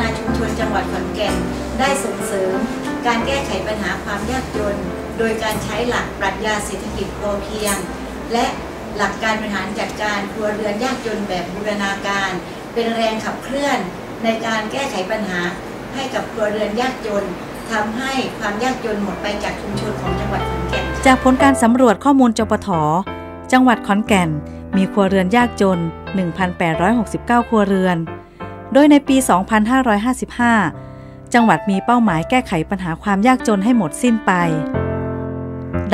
นาชุมชนจังหวัดขอนแก่น ได้ส่งเสริม การแก้ไขปัญหาความยากจน โดยการใช้หลักปรัชญาเศรษฐกิจพอเพียง และหลักการบริหารจัดการครัวเรือนยากจนแบบบูรณาการ เป็นแรงขับเคลื่อนในการแก้ไขปัญหาให้กับครัวเรือนยากจนทำให้ความยากจนหมดไปจากชุมชนของจังหวัดขอนแก่น จากผลการสำรวจข้อมูลจปทจังหวัดขอนแก่น มีครัวเรือนยากจน 1,869 ครัวเรือน โดยในปี 2555 จังหวัดมีเป้าหมายแก้ไขปัญหาความยากจนให้หมดสิ้นไป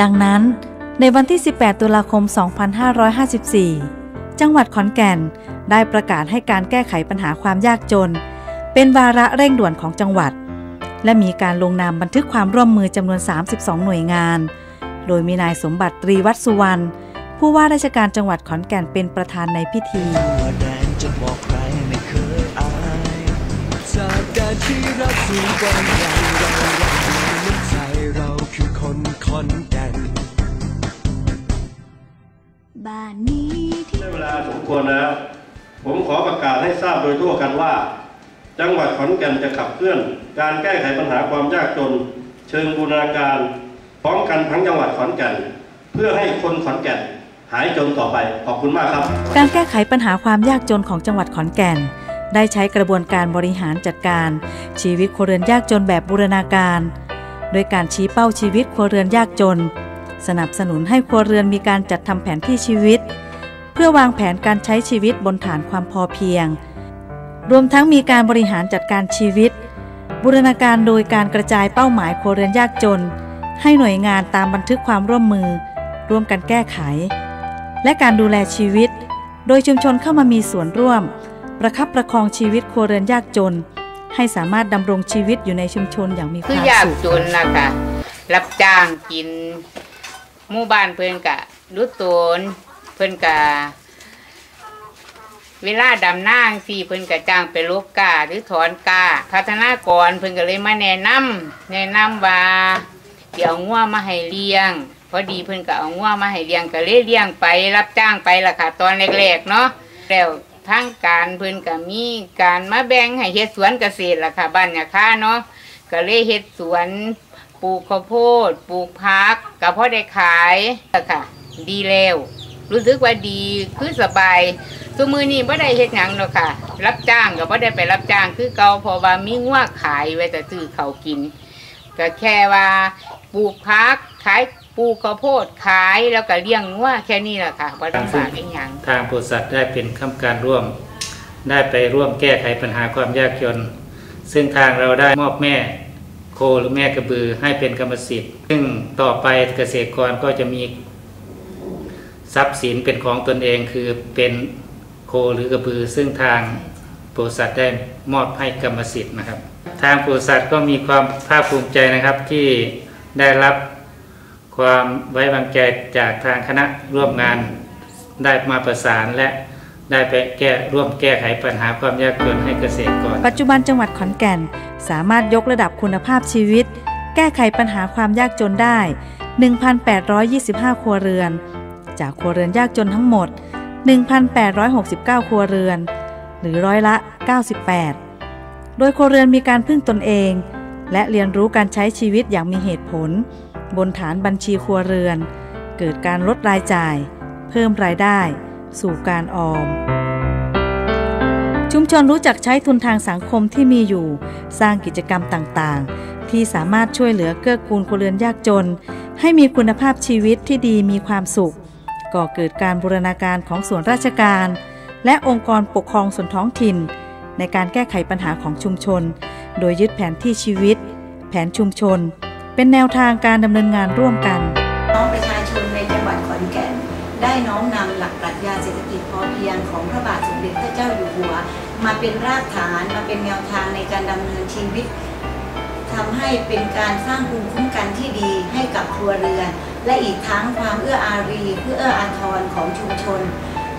ดังนั้น ในวันที่ 18 ตุลาคม 2554 จังหวัดขอนแก่นได้ประกาศให้การแก้ไขปัญหาความยากจน เป็นวาระเร่งด่วนของจังหวัด และมีการลงนามบันทึกความร่วมมือจำนวน 32 หน่วยงาน โดยมีนายสมบัติตรีวัฒสุวรรณผู้ว่าราชการจังหวัดขอนแก่นเป็นประธานในพิธี ที่รักสูงกว่าใหญ่เรายังมีน้ำใจเราคือคนขอนแก่นบ้านนี้ที่ได้เวลาสมควรแล้ว ผมขอประกาศให้ทราบโดยทั่วกันว่า จังหวัดขอนแก่นจะขับเคลื่อน การแก้ไขปัญหาความยากจน เชิงบูรณาการพร้อมกันทั้งจังหวัดขอนแก่น เพื่อให้คนขอนแก่นหายจนต่อไป ขอบคุณมากครับ การแก้ไขปัญหาความยากจนของจังหวัดขอนแก่น ได้ใช้กระบวนการบริหารจัดการ ชีวิตครัวเรือนยากจนแบบบูรณาการ โดยการชี้เป้าชีวิตครัวเรือนยากจน สนับสนุนให้ครัวเรือนมีการจัดทำแผนที่ชีวิต เพื่อวางแผนการใช้ชีวิตบนฐานความพอเพียง รวมทั้งมีการบริหารจัดการชีวิต บูรณาการโดยการกระจายเป้าหมายครัวเรือนยากจน ให้หน่วยงานตามบันทึกความร่วมมือ ร่วมกันแก้ไข และการดูแลชีวิต โดยชุมชนเข้ามามีส่วนร่วม ประคับประคองชีวิตครัวเรือนยากจน ให้สามารถดำรงชีวิตอยู่ในชุมชนอย่างมีคคือวามยากสุขจนล่ะค่ะรับจ้างกินหมู่บ้านเพิ่นกะรู้ตนเพิ่นกะเวลาดำนางสี่เพิ่นกะจ้างไปลกกาหรือถอนกาพัฒนากรเพิ่นก็เลยมาแนะนำแนะนำว่าเดี๋ยวงัวมาให้เลี้ยง พอดีเพิ่นก็เอางัวมาให้เลี้ยงก็เลยเลี้ยงไปรับจ้างไปล่ะค่ะ ตอนแรกๆเนาะแล้ว ทางการเพิ่นก็มีการมาแบ่งให้เฮ็ดสวนเกษตรล่ะค่ะบ้านยาค่าเนาะก็เลยเฮ็ดสวนปลูกข้าวโพดปลูกพักก็พอได้ขายอะค่ะ ดีแล้ว รู้สึกว่าดีคือสบายสมือนี้บ่ได้เฮ็ดหยังหรอกค่ะ รับจ้างก็บ่ได้ไปรับจ้างคือเก่าเพราะว่ามีงัวขายไว้แต่ซื้อเขาวกิน ก็แค่ว่าปลูกพักขาย ปลูกข้าวโพดขายแล้วก็เลี้ยงงัวแค่นี้แหละค่ะบ่ต้องฝากอีกหยังทางบริษัทได้เป็นคำการร่วม ได้ไปร่วมแก้ไขปัญหาความยากจน ซึ่งทางเราได้มอบแม่โคหรือแม่กระบือให้เป็นกรรมสิทธิ์ ซึ่งต่อไปเกษตรกรก็จะมีทรัพย์สินเป็นของตนเองคือเป็นโคหรือกระบือ ซึ่งทางบริษัทได้มอบให้กรรมสิทธิ์นะครับ ทางบริษัทก็มีความภาคภูมิใจนะครับที่ได้รับ ความไว้วางใจจากทางคณะร่วมงานได้มาประสานและได้ไปแก้ร่วมแก้ไขปัญหาความยากจนให้เกษตรกร ปัจจุบันจังหวัดขอนแก่น สามารถยกระดับคุณภาพชีวิต แก้ไขปัญหาความยากจนได้ 1,825 ครัวเรือน จากครัวเรือนยากจนทั้งหมด 1,869 ครัวเรือน หรือร้อยละ 98 โดยครัวเรือนมีการพึ่งตนเอง และเรียนรู้การใช้ชีวิตอย่างมีเหตุผล บนฐานบัญชีครัวเรือน เกิดการลดรายจ่าย เพิ่มรายได้ สู่การออม ชุมชนรู้จักใช้ทุนทางสังคมที่มีอยู่ สร้างกิจกรรมต่างๆ ที่สามารถช่วยเหลือเกื้อกูลครัวเรือนยากจน ให้มีคุณภาพชีวิตที่ดีมีความสุข ก่อเกิดการบูรณาการของส่วนราชการ และองค์กรปกครองส่วนท้องถิ่น ในการแก้ไขปัญหาของชุมชน โดยยึดแผนที่ชีวิต แผนชุมชน เป็นแนวทางการดำเนินงานร่วมกัน น้องประชาชนในจังหวัดขอนแก่น ได้น้อมนำหลักปรัชญาเศรษฐกิจพอเพียงของพระบาทสมเด็จพระเจ้าอยู่หัว มาเป็นรากฐานมาเป็นแนวทางในการดำเนินชีวิตทำให้เป็นการสร้างภูมิคุ้มกันที่ดีให้กับครัวเรือน และอีกทั้งความเอื้ออารีเพื่อเอื้ออาทรของชุมชน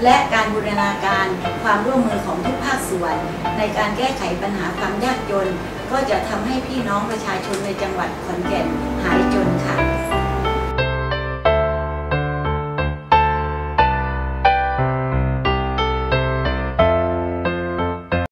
และการบูรณาการความร่วมมือของทุกภาคส่วน ในการแก้ไขปัญหาความยากจน ก็จะทำให้พี่น้องประชาชนในจังหวัดขอนแก่นหายจน